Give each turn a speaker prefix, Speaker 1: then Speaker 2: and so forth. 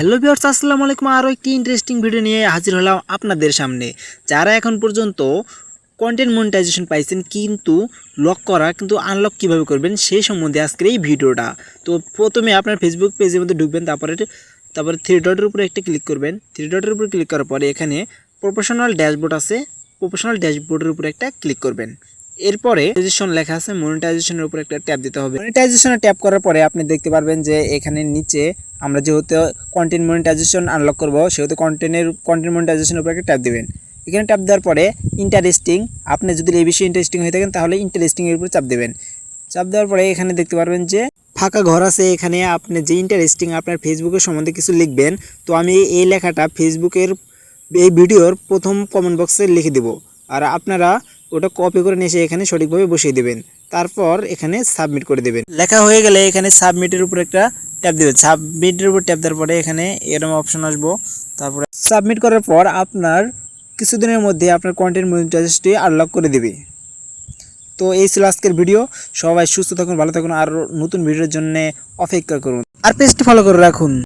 Speaker 1: Hello viewers, আসসালামু আলাইকুম। আরও একটি ইন্টারেস্টিং ভিডিও নিয়ে হাজির হলাম আপনাদের সামনে। যারা এখন পর্যন্ত কন্টেন্ট মনিটাইজেশন পাইছেন, কিন্তু লক করা, কিন্তু আনলক কীভাবে করবেন, সেই সম্বন্ধে আজকের এই ভিডিওটা তো প্রথমে আপনার ফেসবুক পেজের মধ্যে ঢুকবেন, তারপরে তারপরে থ্রি ডটের উপরে একটা ক্লিক করবেন। থ্রি ডটের উপরে ক্লিক করার পরে এখানে প্রফেশনাল ড্যাশবোর্ড আছে। প্রফেশনাল ড্যাশবোর্ডের উপরে একটা ক্লিক করবেন। এরপরে মনিটাইজেশন লেখা আছে মনিটাইজেশনের উপর একটা ট্যাপ দিতে হবে। মনিটাইজেশনে ট্যাপ করার পরে আপনি দেখতে পারবেন যে এখানে নিচে আমরা যেহেতু কন্টেন্ট মনিটাইজেশন আনলক করব, সেহেতু কন্টেন্টের কন্টেন্ট মনিটাইজেশনের উপর একটা ট্যাপ দিবেন। এখানে ট্যাপ দেওয়ার পরে ইন্টারেস্টিং আপনি যদি এই বিষয়ে ইন্টারেস্টিং হয়ে থাকেন, তাহলে ইন্টারেস্টিং এর উপর চাপ দেবেন। চাপ দেওয়ার পরে এখানে দেখতে পারবেন যে ফাঁকা ঘর আছে, এখানে আপনি যে ইন্টারেস্টিং আপনার ফেসবুকের সম্বন্ধে কিছু লিখবেন, তো আমি এই লেখাটা ফেসবুকের এই ভিডিওর প্রথম কমেন্ট বক্সে লিখে দেব। আর আপনারা ওটা কপি করে নিয়ে এসে এখানে সঠিকভাবে বসিয়ে দেবেন। তারপর এখানে সাবমিট করে দেবেন। লেখা হয়ে গেলে এখানে সাবমিটের উপর একটা ট্যাপ দেবেন। সাবমিটের উপর ট্যাপ দেওয়ার পরে এখানে এরকম অপশন আসব। তারপরে সাবমিট করার পর আপনার কিছুদিনের মধ্যে আপনার কন্টেন্ট মনিটাইজেশনটি আনলক করে দেবে। তো এই ছিল আজকের ভিডিও সবাই সুস্থ থাকুন, ভালো থাকুন, আর নতুন ভিডিওর জন্য অপেক্ষা করুন। আর পেজটি ফলো করে রাখুন।